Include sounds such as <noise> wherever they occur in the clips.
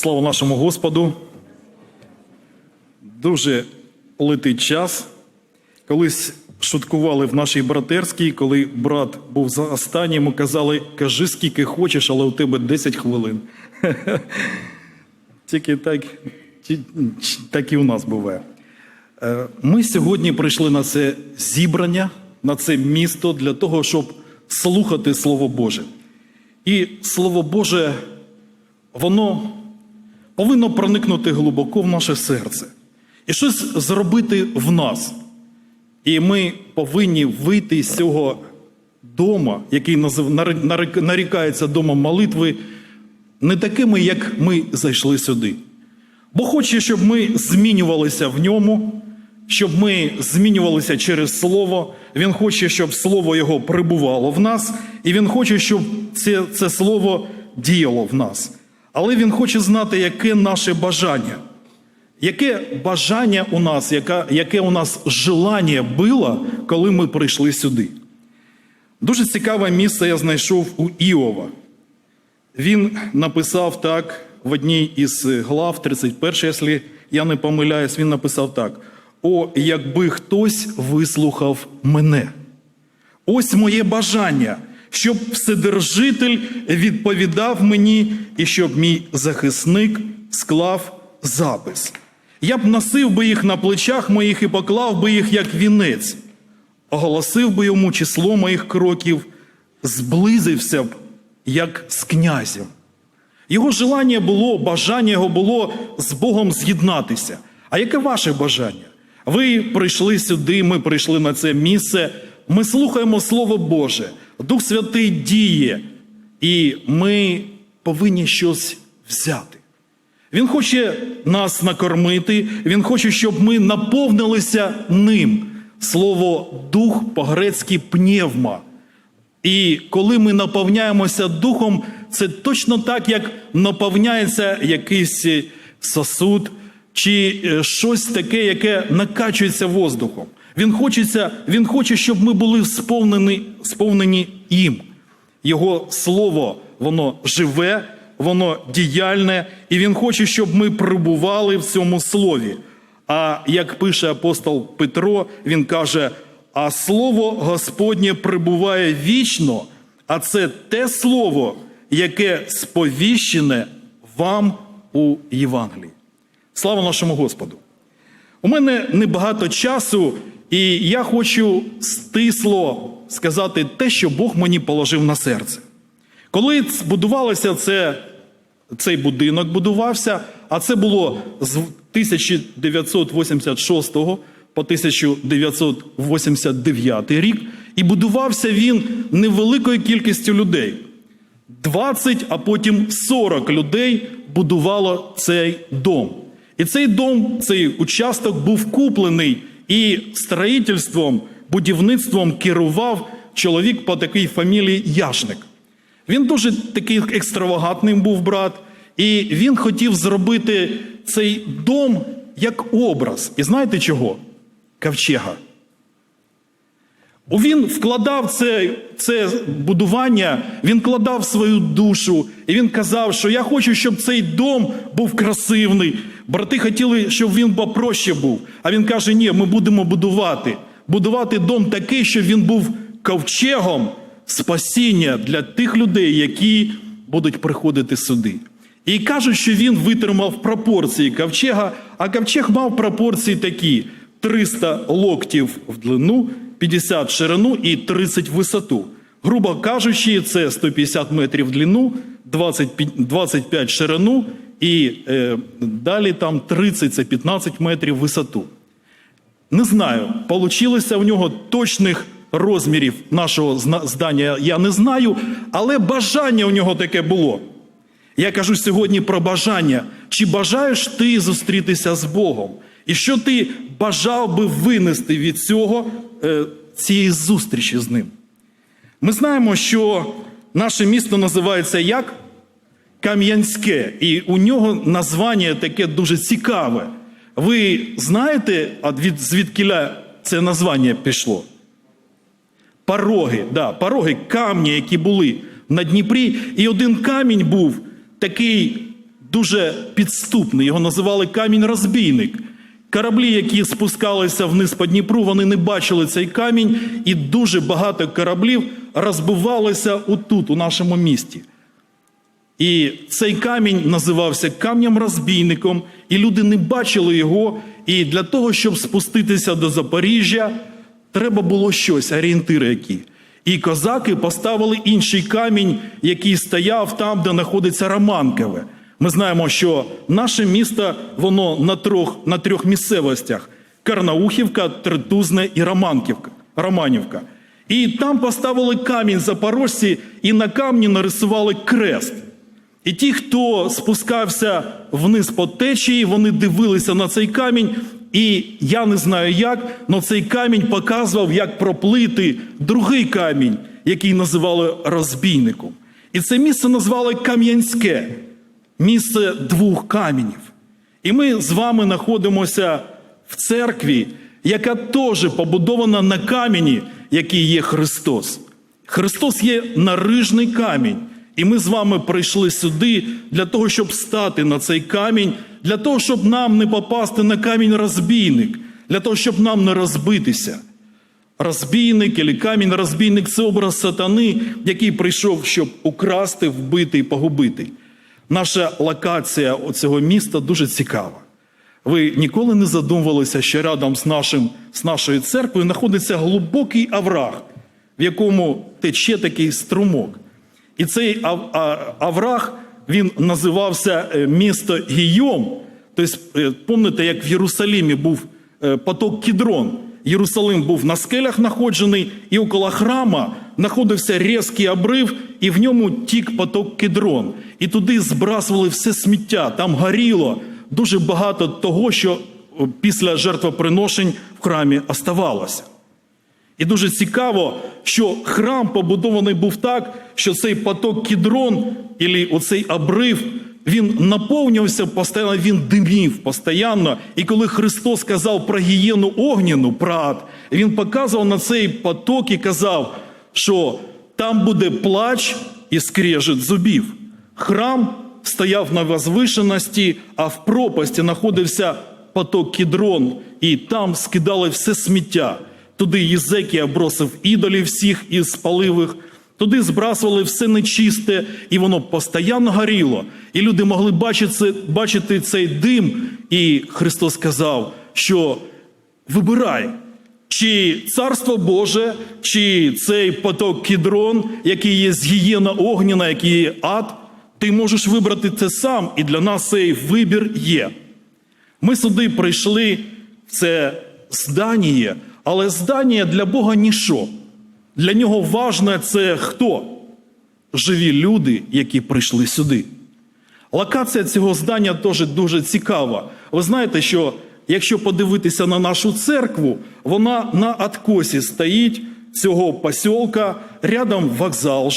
Слава нашому Господу. Дуже летить час. Колись шуткували в нашій братерській, коли брат був за останнім, йому казали, кажи скільки хочеш, але у тебе 10 хвилин. <laughs> Тільки так, так і у нас буває. Е, Ми сьогодні прийшли на це зібрання, на це місто для того, щоб слухати Слово Боже. І Слово Боже, воно повинно проникнути глибоко в наше серце і щось зробити в нас. І ми повинні вийти з цього дома, який нарікається домом молитви, не такими, як ми зайшли сюди. Бо хоче, щоб ми змінювалися в ньому, щоб ми змінювалися через Слово. Він хоче, щоб Слово Його прибувало в нас, і Він хоче, щоб це, це Слово діяло в нас. Але Він хоче знати, яке наше бажання. Яке бажання у нас, яка, яке у нас желання було, коли ми прийшли сюди? Дуже цікаве місце я знайшов у Іова. Він написав так в одній із глав, 31, якщо я не помиляюсь, він написав так: О, якби хтось вислухав мене. Ось моє бажання, щоб Вседержитель відповідав мені і щоб мій захисник склав запис. Я б носив би їх на плечах моїх і поклав би їх як вінець, оголосив би йому число моїх кроків, зблизився б як з князем. Його желання було, бажання його було з Богом з'єднатися. А яке ваше бажання? Ви прийшли сюди, ми прийшли на це місце, ми слухаємо Слово Боже, Дух Святий діє, і ми повинні щось взяти. Він хоче нас накормити, він хоче, щоб ми наповнилися ним. Слово дух по-грецьки пневма. І коли ми наповняємося духом, це точно так, як наповняється якийсь е, сосуд чи е, щось таке, яке накачується воздухом. Він, хочеться, він хоче, щоб ми були сповнені, сповнені їм. Його слово, воно живе, воно діяльне, і він хоче, щоб ми прибували в цьому слові. А як пише апостол Петро, він каже: а слово Господнє прибуває вічно, а це те слово, яке сповіщене вам у Євангелії. Слава нашому Господу! У мене небагато часу, і я хочу стисло сказати те, що Бог мені положив на серце. Коли будувалося це, цей будинок будувався, а це було з 1986 по 1989 рік, і будувався він невеликою кількістю людей. 20, а потім 40 людей будувало цей дом. І цей дом, цей участок був куплений, і строїтельством, будівництвом керував чоловік по такій фамілії Яшник. Він дуже такий екстравагантним був брат, і він хотів зробити цей дом як образ. І знаєте чого? Ковчега. Він вкладав це, це будування, він вкладав свою душу, і він казав, що я хочу, щоб цей дом був красивний. Брати хотіли, щоб він попроще був. А він каже: ні, ми будемо будувати. Будувати дом такий, щоб він був ковчегом спасіння для тих людей, які будуть приходити сюди. І кажуть, що він витримав пропорції ковчега, а ковчег мав пропорції такі: 300 локтів в длину, 50 в ширину і 30 в висоту. Грубо кажучи, це 150 метрів в длину, 25 в ширину і е, далі там 30 це 15 метрів в висоту. Не знаю, получилося в нього точних розмірів нашого здання, я не знаю, але бажання у нього таке було. Я кажу сьогодні про бажання. Чи бажаєш ти зустрітися з Богом? І що ти бажав би винести від цього е, цієї зустрічі з ним? Ми знаємо, що наше місто називається як Кам'янське, і у нього названня таке дуже цікаве. Ви знаєте, від звідкіля це названня пішло? Пороги, да, пороги, камні, які були на Дніпрі. І один камінь був такий дуже підступний. Його називали камінь-розбійник. Кораблі, які спускалися вниз по Дніпру, вони не бачили цей камінь, і дуже багато кораблів розбивалися отут, у нашому місті. І цей камінь називався камнем-розбійником, і люди не бачили його. І для того, щоб спуститися до Запоріжжя, треба було щось, орієнтири які. І козаки поставили інший камінь, який стояв там, де знаходиться Романкове. Ми знаємо, що наше місто воно на трьох, на трьох місцевостях: Карнаухівка, Тритузне і Романківка, Романівка. І там поставили камінь запорожці, і на камні нарисували крест. І ті, хто спускався вниз по течії, вони дивилися на цей камінь, і я не знаю як, але цей камінь показував, як проплити другий камінь, який називали розбійником. І це місце назвали Кам'янське, місце двох каменів. І ми з вами знаходимося в церкві, яка теж побудована на камені, який є Христос. Христос є нарижний камінь. І ми з вами прийшли сюди для того, щоб стати на цей камінь, для того, щоб нам не попасти на камінь розбійник, для того, щоб нам не розбитися. Розбійник або камінь розбійник це образ сатани, який прийшов, щоб украсти, вбити і погубити. Наша локація цього міста дуже цікава. Ви ніколи не задумувалися, що рядом з, нашим, з нашою церквою знаходиться глибокий овраг, в якому тече такий струмок. І цей авраг він називався е, місто Гійом. Тобто, е, пам'ятаєте, як в Єрусалимі був е, поток Кідрон. Єрусалим був на скелях знаходжений, і около храма знаходився різкий обрив, і в ньому тік поток Кідрон. І туди збрасували все сміття, там горіло дуже багато того, що е, після жертвоприношень в храмі оставалося. І дуже цікаво, що храм побудований був так, що цей поток кідрон, і оцей обрив, він наповнювався постійно, він димів постійно. І коли Христос казав про гієну огняну, про ад, він показував на цей поток і казав, що там буде плач і скрежет зубів. Храм стояв на возвишеності, а в пропасті знаходився поток кідрон, і там скидали все сміття. Туди Єзекія бросив ідолів всіх і спалив їх, туди збрасували все нечисте, і воно постійно горіло. І люди могли бачити, бачити цей дим. І Христос сказав, що вибирай, чи царство Боже, чи цей поток кідрон, який є з гієна огняна, який є ад, ти можеш вибрати це сам, і для нас цей вибір є. Ми сюди прийшли це здання, але здання для Бога ніщо. Для нього важне це хто? Живі люди, які прийшли сюди. Локація цього здання теж дуже цікава. Ви знаєте, що якщо подивитися на нашу церкву, вона на откосі стоїть цього посілка, рядом вокзал е,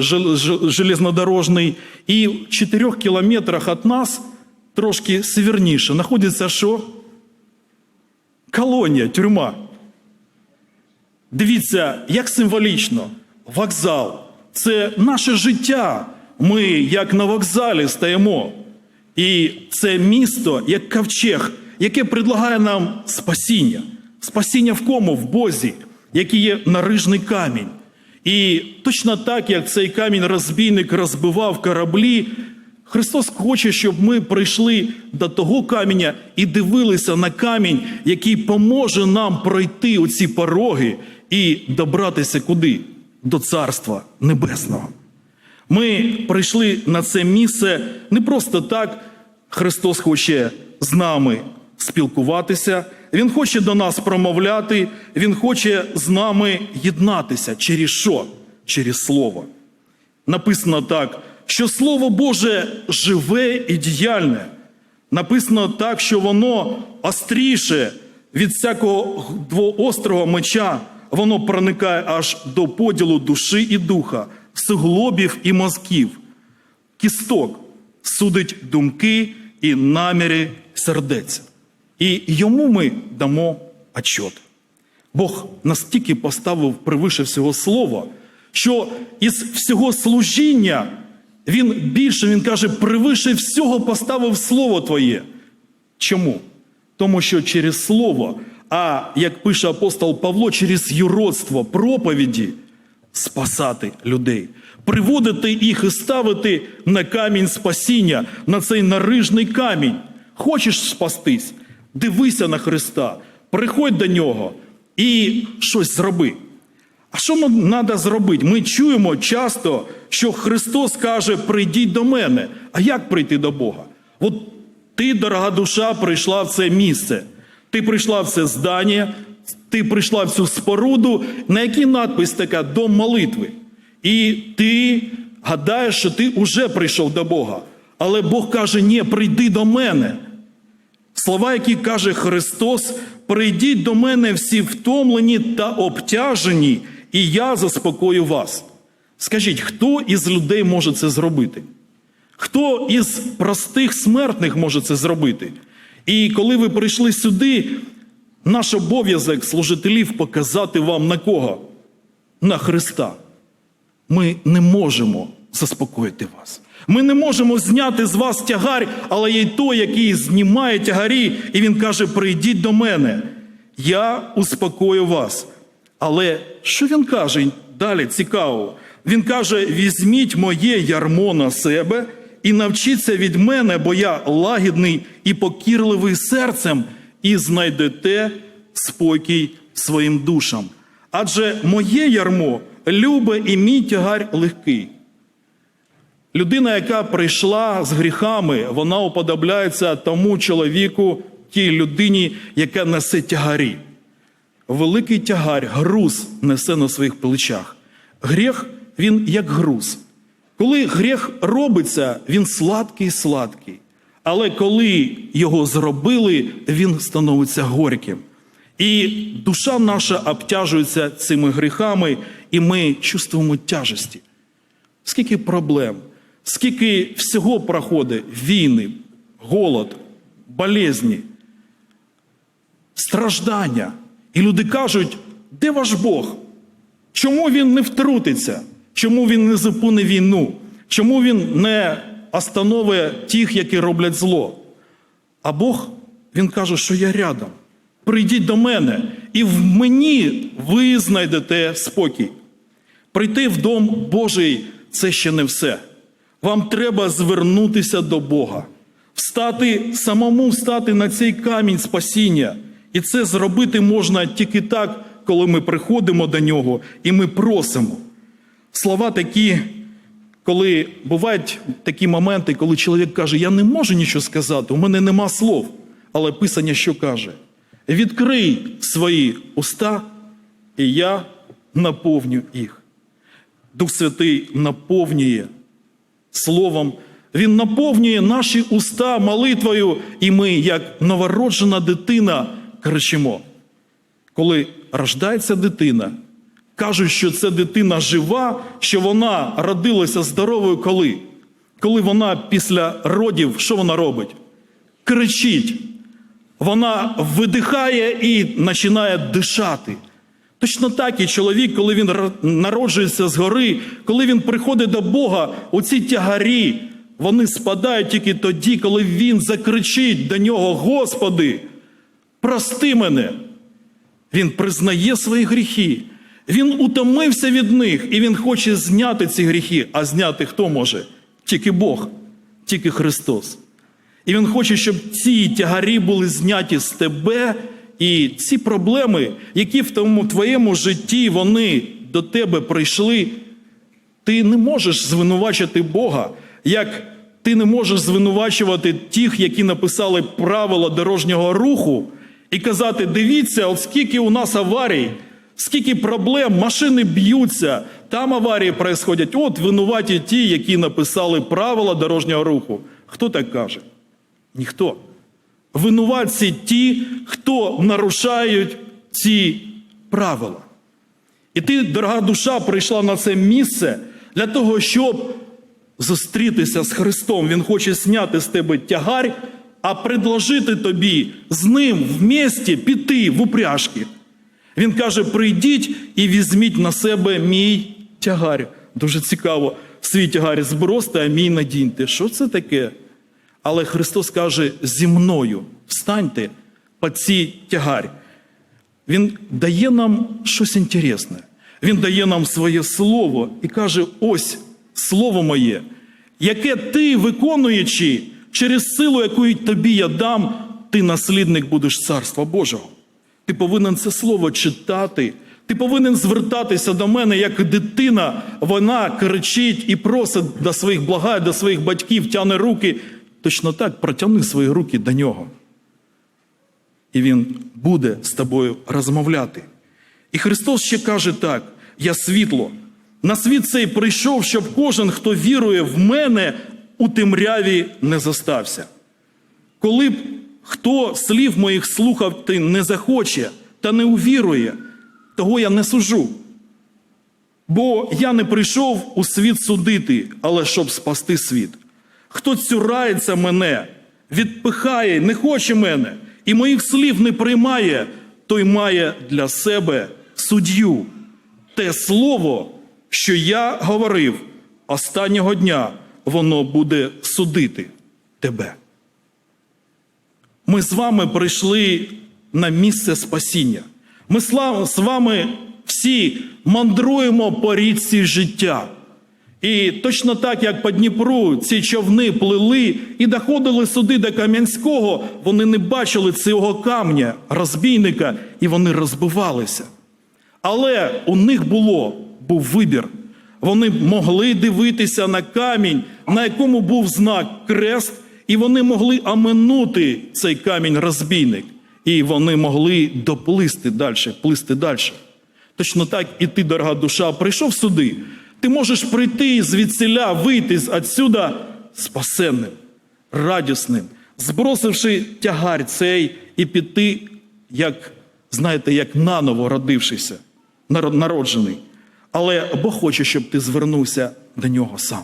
жел- жел- железнодорожний, і в 4 кілометрах від нас, трошки северніше, знаходиться що? Колонія, тюрма. Дивіться, як символічно. Вокзал це наше життя. Ми, як на вокзалі, стоїмо. І це місто, як ковчег, яке предлагає нам спасіння. Спасіння в кому? В Бозі, який є нарижний камінь. І точно так, як цей камінь-розбійник розбивав кораблі, Христос хоче, щоб ми прийшли до того каменя і дивилися на камінь, який поможе нам пройти оці пороги і добратися куди? До Царства Небесного. Ми прийшли на це місце не просто так. Христос хоче з нами спілкуватися, Він хоче до нас промовляти, Він хоче з нами єднатися. Через що? Через Слово. Написано так, що Слово Боже живе і діяльне. Написано так, що воно остріше від всякого двоострого меча, воно проникає аж до поділу душі і духа, суглобів і мозків, кісток, судить думки і наміри сердець. І йому ми дамо отчет. Бог настільки поставив превише всього слова, що із всього служіння Він більше, він каже, превише всього поставив слово Твоє. Чому? Тому що через слово, а як пише апостол Павло, через юродство, проповіді спасати людей, приводити їх і ставити на камінь спасіння, на цей нарижний камінь. Хочеш спастись? Дивися на Христа, приходь до нього і щось зроби. А що нам треба зробити? Ми чуємо часто, що Христос каже: прийдіть до мене. А як прийти до Бога? От ти, дорога душа, прийшла в це місце. Ти прийшла в це здання, ти прийшла в цю споруду, на якій надпис така дом молитви. І ти гадаєш, що ти вже прийшов до Бога. Але Бог каже: ні, прийди до мене. Слова, які каже Христос: прийдіть до мене всі втомлені та обтяжені, і я заспокою вас. Скажіть, хто із людей може це зробити? Хто із простих смертних може це зробити? І коли ви прийшли сюди, наш обов'язок служителів показати вам на кого? На Христа. Ми не можемо заспокоїти вас. Ми не можемо зняти з вас тягар, але є й той, який знімає тягарі, і він каже: прийдіть до мене, я успокою вас. Але що він каже далі цікаво? Він каже: візьміть моє ярмо на себе і навчіться від мене, бо я лагідний і покірливий серцем, і знайдете спокій своїм душам. Адже моє ярмо любе і мій тягар легкий. Людина, яка прийшла з гріхами, вона уподобляється тому чоловіку, тій людині, яка несе тягарі. Великий тягар, груз несе на своїх плечах. Гріх він як груз. Коли гріх робиться, він сладкий сладкий. Але коли його зробили, він становиться горьким. І душа наша обтяжується цими гріхами, і ми чувствуємо тяжесті. Скільки проблем, скільки всього проходить війни, голод, болезні, страждання. І люди кажуть, де ваш Бог? Чому він не втрутиться? Чому він не зупинить війну? Чому він не остановить тих, які роблять зло? А Бог, він каже, що я рядом. Прийдіть до мене, і в мені ви знайдете спокій. Прийти в дом Божий це ще не все. Вам треба звернутися до Бога, встати, самому встати на цей камінь спасіння. І це зробити можна тільки так, коли ми приходимо до нього і ми просимо. Слова такі, коли бувають такі моменти, коли чоловік каже, я не можу нічого сказати, у мене нема слов. Але Писання що каже? Відкрий свої уста, і я наповню їх. Дух Святий наповнює Словом, Він наповнює наші уста молитвою, і ми, як новороджена дитина, кричимо. Коли рождається дитина, кажуть, що це дитина жива, що вона родилася здоровою коли? Коли вона після родів, що вона робить? Кричить. Вона видихає і починає дишати. Точно так і чоловік, коли він народжується згори, коли він приходить до Бога, оці тягарі, вони спадають тільки тоді, коли він закричить до нього: Господи, прости мене. Він признає свої гріхи. Він утомився від них, і він хоче зняти ці гріхи. А зняти хто може? Тільки Бог, тільки Христос. І Він хоче, щоб ці тягарі були зняті з тебе, і ці проблеми, які в тому твоєму житті вони до тебе прийшли, ти не можеш звинувачити Бога, як ти не можеш звинувачувати тих, які написали правила дорожнього руху, і казати: дивіться, от скільки у нас аварій, скільки проблем, машини б'ються, там аварії происходять. От винуваті ті, які написали правила дорожнього руху. Хто так каже? Ніхто. Винуватці ті, хто нарушають ці правила. І ти, дорога душа, прийшла на це місце для того, щоб зустрітися з Христом. Він хоче зняти з тебе тягар, а предложити тобі з ним в місті піти в упряжки. Він каже: прийдіть і візьміть на себе мій тягар. Дуже цікаво. свій тягар збросьте, а мій надіньте. Що це таке? Але Христос каже: зі мною встаньте по цій тягарі. Він дає нам щось інтересне. Він дає нам своє слово і каже: ось слово моє, яке ти, виконуючи через силу, яку тобі я дам, ти наслідник будеш Царства Божого. Ти повинен це слово читати. Ти повинен звертатися до мене, як дитина. Вона кричить і просить до своїх благає, до своїх батьків, тяне руки. Точно так протягни свої руки до нього. І Він буде з тобою розмовляти. І Христос ще каже так: я світло. На світ цей прийшов, щоб кожен, хто вірує в мене, у темряві не зостався. Коли б хто слів моїх слухати не захоче та не увірує, того я не сужу. Бо я не прийшов у світ судити, але щоб спасти світ. Хто цюрається мене, відпихає, не хоче мене, і моїх слів не приймає, той має для себе суддю. Те слово, що я говорив останнього дня, воно буде судити тебе. Ми з вами прийшли на місце спасіння. Ми з вами всі мандруємо по річці життя. І точно так, як по Дніпру ці човни плили і доходили сюди до Кам'янського, вони не бачили цього камня, розбійника, і вони розбивалися. Але у них було, був вибір. Вони могли дивитися на камінь, на якому був знак крест, і вони могли оминути цей камінь розбійник. І вони могли доплисти далі, плисти далі. Точно так і ти, дорога душа, прийшов сюди. Ти можеш прийти звідсіля, вийти відсюди спасенним, радісним, збросивши тягар цей і піти, як, знаєте, як наново родившися, народжений. Але Бог хоче, щоб ти звернувся до нього сам.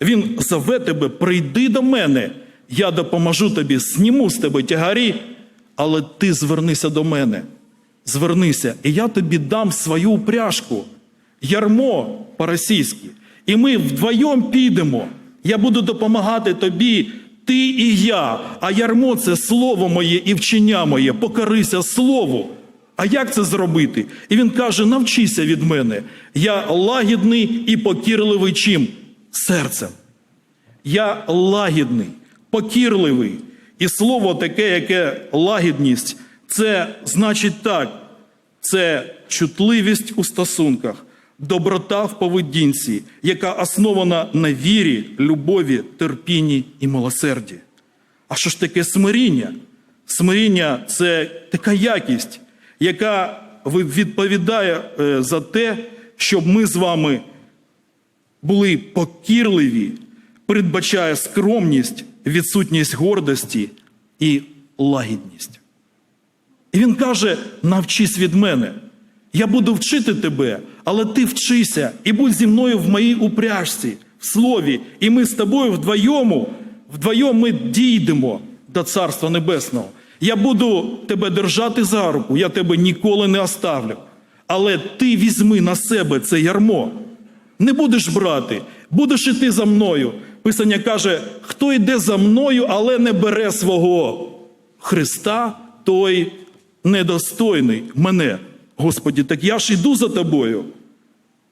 Він зове тебе, прийди до мене, я допоможу тобі, сніму з тебе тягарі, але ти звернися до мене. Звернися, і я тобі дам свою упряжку, ярмо по-російськи. І ми вдвоєм підемо. Я буду допомагати тобі, ти і я. А ярмо це слово моє і вчення моє, покорися слову. А як це зробити? І він каже: навчися від мене. Я лагідний і покірливий чим? Серцем. Я лагідний, покірливий. І слово таке, яке лагідність, це значить так: це чутливість у стосунках, доброта в поведінці, яка основана на вірі, любові, терпінні і милосерді. А що ж таке смиріння? Смиріння це така якість, яка відповідає е, за те, щоб ми з вами були покірливі, передбачає скромність, відсутність гордості і лагідність. І він каже: навчись від мене. Я буду вчити тебе, але ти вчися і будь зі мною в моїй упряжці, в слові, і ми з тобою вдвоєму, вдвоєм ми дійдемо до Царства Небесного. Я буду тебе держати за руку, я тебе ніколи не оставлю. Але ти візьми на себе це ярмо. Не будеш брати, будеш іти за мною. Писання каже: хто йде за мною, але не бере свого Христа, той недостойний мене. Господі, так я ж іду за тобою.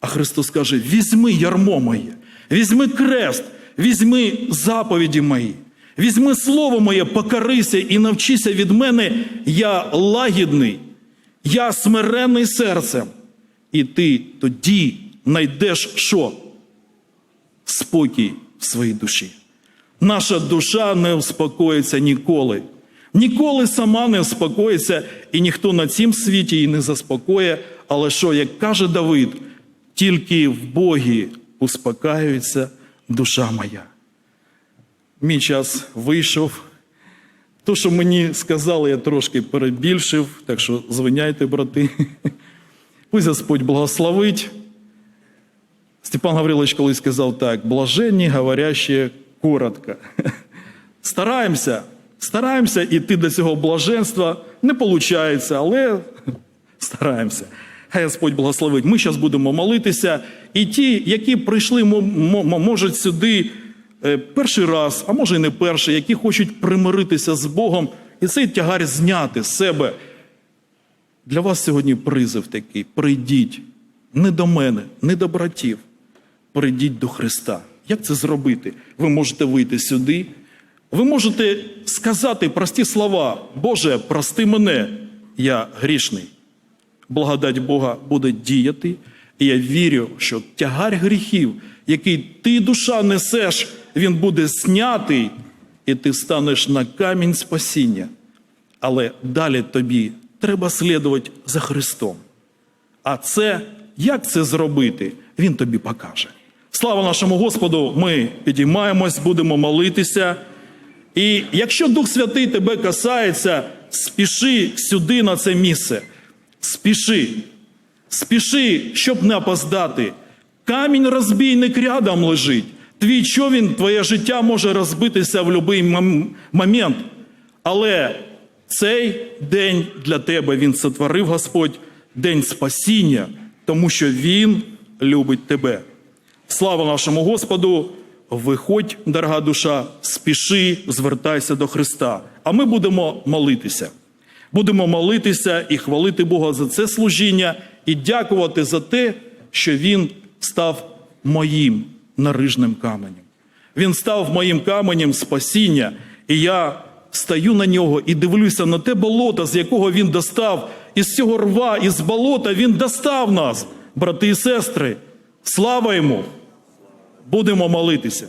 А Христос каже: візьми ярмо моє, візьми крест, візьми заповіді мої, візьми слово моє, покорися і навчися від мене, я лагідний, я смирений серцем. І ти тоді знайдеш що? Спокій в своїй душі. Наша душа не успокоїться ніколи. Ніколи сама не успокоїться, і ніхто на цім світі її не заспокоє. Але що, як каже Давид, тільки в Богі успокаюється душа моя. Мій час вийшов. То, що мені сказали, я трошки перебільшив, так що звиняйте, брати. Пусть Господь благословить. Степан Гаврилович колись сказав так: блаженні, говорящі коротко. Стараємося, стараємося йти до цього блаженства. Не виходить, але <laughs> стараємося. Хай Господь благословить. Ми зараз будемо молитися. І ті, які прийшли, мо- мо- можуть сюди е, перший раз, а може і не перший, які хочуть примиритися з Богом і цей тягар зняти з себе. Для вас сьогодні призив такий: прийдіть не до мене, не до братів. Прийдіть до Христа. Як це зробити? Ви можете вийти сюди. Ви можете сказати прості слова: Боже, прости мене, я грішний. Благодать Бога буде діяти. І я вірю, що тягар гріхів, який ти, душа, несеш, він буде знятий, і ти станеш на камінь спасіння. Але далі тобі треба слідувати за Христом. А це, як це зробити, він тобі покаже. Слава нашому Господу! Ми підіймаємось, будемо молитися. І якщо Дух Святий тебе касається, спіши сюди на це місце. Спіши, спіши, щоб не опоздати. Камінь розбійник рядом лежить. Твій човін, твоє життя може розбитися в будь-який момент. Але цей день для тебе він сотворив Господь, день спасіння, тому що Він любить тебе. Слава нашому Господу! Виходь, дорога душа, спіши, звертайся до Христа. А ми будемо молитися. Будемо молитися і хвалити Бога за це служіння, і дякувати за те, що Він став моїм нарижним каменем. Він став моїм каменем спасіння, і я стаю на нього і дивлюся на те болото, з якого він достав, із цього рва, із болота він достав нас, брати і сестри. Слава йому! Будемо молитися.